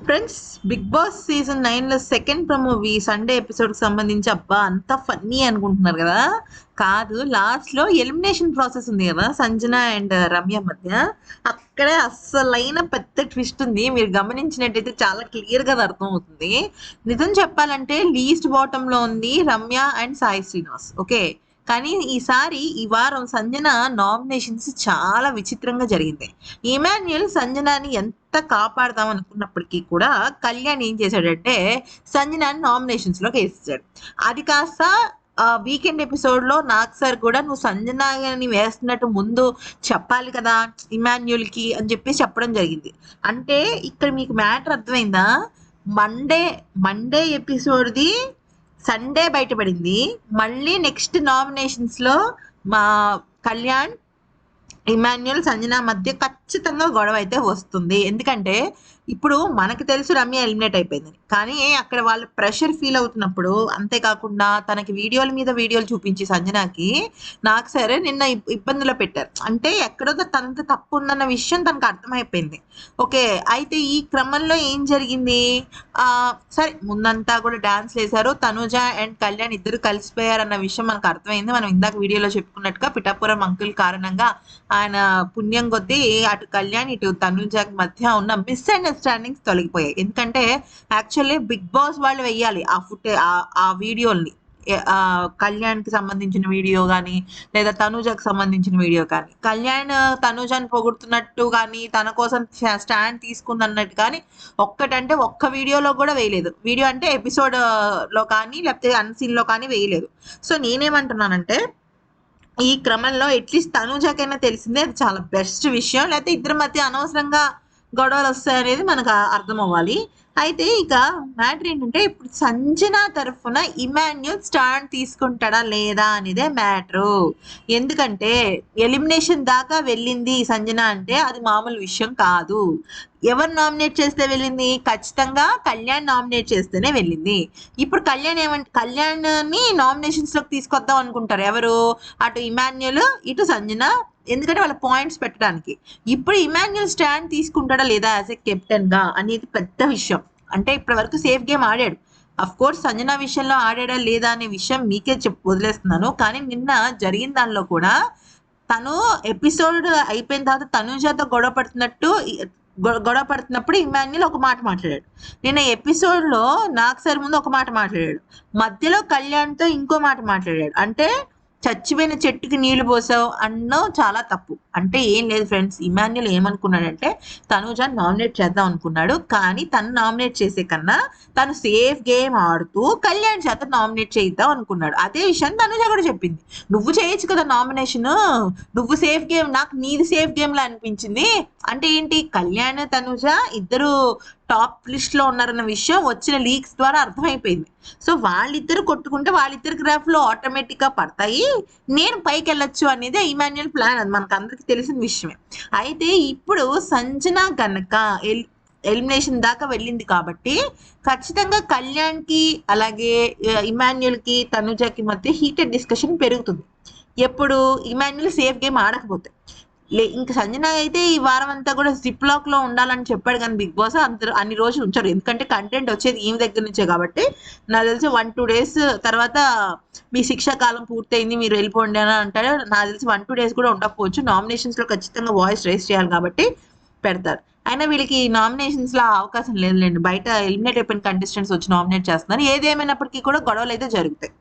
Friends big Boss season నైన్లో second ఈ Sunday ఎపిసోడ్కి సంబంధించి అబ్బా అంత ఫన్నీ అనుకుంటున్నారు కదా? కాదు లాస్ట్లో ఎలిమినేషన్ ప్రాసెస్ ఉంది కదా సంజన అండ్ రమ్య మధ్య. అక్కడే అస్సలైన పెద్ద ట్విస్ట్ ఉంది. మీరు గమనించినట్టయితే చాలా క్లియర్గా అర్థం అవుతుంది నిజం చెప్పాలంటే లీస్ట్ బాటమ్లో ఉంది రమ్య అండ్ సాయి శ్రీనివాస్ ఓకే కానీ ఈసారి ఈ వారం సంజన నామినేషన్స్ చాలా విచిత్రంగా జరిగింది. ఇమాన్యుయల్ సంజనాని ఎంత కాపాడదాం అనుకున్నప్పటికీ కూడా కళ్యాణ్ ఏం చేశాడంటే సంజనాని నామినేషన్స్లోకి వేసేసాడు. అది కాస్త వీకెండ్ ఎపిసోడ్లో నాకు సార్ కూడా నువ్వు సంజనాని వేస్తున్నట్టు ముందు చెప్పాలి కదా ఇమాన్యుల్కి అని చెప్పి చెప్పడం జరిగింది. అంటే ఇక్కడ మీకు మ్యాటర్ అర్థమైందా? మండే మండే ఎపిసోడ్ది సండే బయటపడింది. మళ్ళీ నెక్స్ట్ నామినేషన్స్లో మా కళ్యాణ్ ఇమాన్యుల్ సంజన మధ్య ఖచ్చితంగా గొడవ అయితే వస్తుంది. ఎందుకంటే ఇప్పుడు మనకి తెలుసు రమ్య ఎలిమినేట్ అయిపోయిందని. కానీ అక్కడ వాళ్ళు ప్రెషర్ ఫీల్ అవుతున్నప్పుడు అంతేకాకుండా తనకి వీడియోల మీద వీడియోలు చూపించి సంజనాకి నాకు సరే నిన్న ఇబ్బందులు పెట్టారు. అంటే ఎక్కడో తనంత తప్పు ఉందన్న విషయం తనకు అర్థమైపోయింది. ఓకే అయితే ఈ క్రమంలో ఏం జరిగింది? ఆ సరే ముందంతా కూడా డాన్స్ వేశారు. తనుజ అండ్ కళ్యాణ్ ఇద్దరు కలిసిపోయారు అన్న విషయం మనకు అర్థమైంది. మనం ఇందాక వీడియోలో చెప్పుకున్నట్టుగా పిఠాపురం అంకుల్ కారణంగా ఆయన పుణ్యం కొద్దీ అటు కళ్యాణ్ ఇటు తనుజ మధ్య ఉన్న మిస్అండర్స్టాండింగ్స్ తొలగిపోయాయి. ఎందుకంటే యాక్చువల్లీ బిగ్ బాస్ వాళ్ళు వెయ్యాలి ఆ ఫుట్ ఆ వీడియోల్ని. కళ్యాణ్కి సంబంధించిన వీడియో కానీ లేదా తనుజకు సంబంధించిన వీడియో కానీ. కళ్యాణ్ తనుజని పొగుడుతున్నట్టు కానీ తన కోసం స్టాండ్ తీసుకుంది అన్నట్టు కానీ ఒక్కటంటే ఒక్క వీడియోలో కూడా వేయలేదు. వీడియో అంటే ఎపిసోడ్లో కానీ లేకపోతే అన్సీన్లో కానీ వేయలేదు. సో నేనేమంటున్నానంటే ఈ క్రమంలో ఎట్లీస్ట్ తనుజకైనా తెలిసిందే అది చాలా బెస్ట్ విషయం. లేకపోతే ఇద్దరి మధ్య అనవసరంగా గొడవలు వస్తాయనేది మనకు అర్థం అవ్వాలి అయితే ఇక మ్యాటర్ ఏంటంటే ఇప్పుడు సంజన తరఫున ఇమాన్యుల్ స్టాండ్ తీసుకుంటాడా లేదా అనేదే మ్యాటరు. ఎందుకంటే ఎలిమినేషన్ దాకా వెళ్ళింది సంజన అంటే అది మామూలు విషయం కాదు. ఎవరు నామినేట్ చేస్తే వెళ్ళింది? ఖచ్చితంగా కళ్యాణ్ నామినేట్ చేస్తేనే వెళ్ళింది. ఇప్పుడు కళ్యాణ్ ఏమంటే కళ్యాణ్ని నామినేషన్స్లోకి నామినేషన్స్ తీసుకొద్దాం అనుకుంటారు ఎవరు? అటు ఇమాన్యుల్ ఇటు సంజన ఎందుకంటే వాళ్ళ పాయింట్స్ పెట్టడానికి. ఇప్పుడు ఇమాన్యుల్ స్టాండ్ తీసుకుంటాడా లేదా యాజ్ ఎ కెప్టెన్గా అనేది పెద్ద విషయం. అంటే ఇప్పటి వరకు సేఫ్ గేమ్ ఆడాడు. అఫ్ కోర్స్ సంజన విషయంలో ఆడాడా లేదా అనే విషయం మీకే చెప్ వదిలేస్తున్నాను. కానీ నిన్న జరిగిన దానిలో కూడా తను ఎపిసోడ్ అయిపోయిన తర్వాత తనుజాతో గొడవ పడుతున్నట్టు గొ- గొడవ పడుతున్నప్పుడు ఇమాన్యుల్ ఒక మాట మాట్లాడాడు. నిన్న ఎపిసోడ్లో నాకు సరి ముందు ఒక మాట మాట్లాడాడు. మధ్యలో కళ్యాణ్తో ఇంకో మాట మాట్లాడాడు. అంటే చచ్చిపోయిన చెట్టుకి నీళ్ళు పోసావు అన్నో చాలా తప్పు. అంటే ఏం లేదు ఫ్రెండ్స్ ఇమాన్యుల్ ఏమనుకున్నాడంటే తనుజ నామినేట్ చేద్దాం అనుకున్నాడు. కానీ తను నామినేట్ చేసే కన్నా తను సేఫ్ గేమ్ ఆడుతూ కళ్యాణ్ చేత నామినేట్ చేద్దాం అనుకున్నాడు. అదే విషయం తనుజ కూడా చెప్పింది. నువ్వు చేయొచ్చు కదా నామినేషన్. నువ్వు సేఫ్ గేమ్ నాకు నీది సేఫ్ గేమ్ లా అనిపించింది. అంటే ఏంటి? కళ్యాణ్ తనుజ ఇద్దరు టాప్ లిస్ట్లో ఉన్నారన్న విషయం వచ్చిన లీక్స్ ద్వారా అర్థమైపోయింది. సో వాళ్ళిద్దరు కొట్టుకుంటే వాళ్ళిద్దరు గ్రాఫ్లో ఆటోమేటిక్గా పడతాయి. నేను పైకి వెళ్ళొచ్చు అనేది ఇమాన్యుయల్ ప్లాన్ అది మనకు అందరికి తెలిసిన విషయమే. అయితే ఇప్పుడు సంజన గనక ఎల్ ఎలిమినేషన్ దాకా వెళ్ళింది కాబట్టి ఖచ్చితంగా కళ్యాణ్కి అలాగే ఇమాన్యుయల్కి తనుజకి మధ్య హీటెడ్ డిస్కషన్ పెరుగుతుంది. ఎప్పుడు ఇమాన్యుల్ సేఫ్ గేమ్ ఆడకపోతే. లే ఇంకా సంజన అయితే ఈ వారం అంతా కూడా జిప్ లాక్లో ఉండాలని చెప్పాడు కానీ బిగ్ బాస్ అంత అన్ని రోజులు ఉంచారు. ఎందుకంటే కంటెంట్ వచ్చేది ఈమె దగ్గర నుంచే కాబట్టి. నాకు తెలిసి వన్ టూ డేస్ తర్వాత మీ శిక్షా కాలం పూర్తయింది మీరు వెళ్ళిపోండి అని అంటాడు. నాకు తెలిసి వన్ టూ డేస్ కూడా ఉండకపోవచ్చు. నామినేషన్స్లో ఖచ్చితంగా వాయిస్ రేస్ చేయాలి కాబట్టి పెడతారు. అయినా వీళ్ళకి నామినేషన్స్లో అవకాశం లేదులేండి. బయట ఎలిమినేట్ అయిపోయిన కంటెస్టెంట్స్ వచ్చి నామినేట్ చేస్తున్నారు. ఏదేమైనప్పటికీ కూడా గొడవలు అయితే జరుగుతాయి.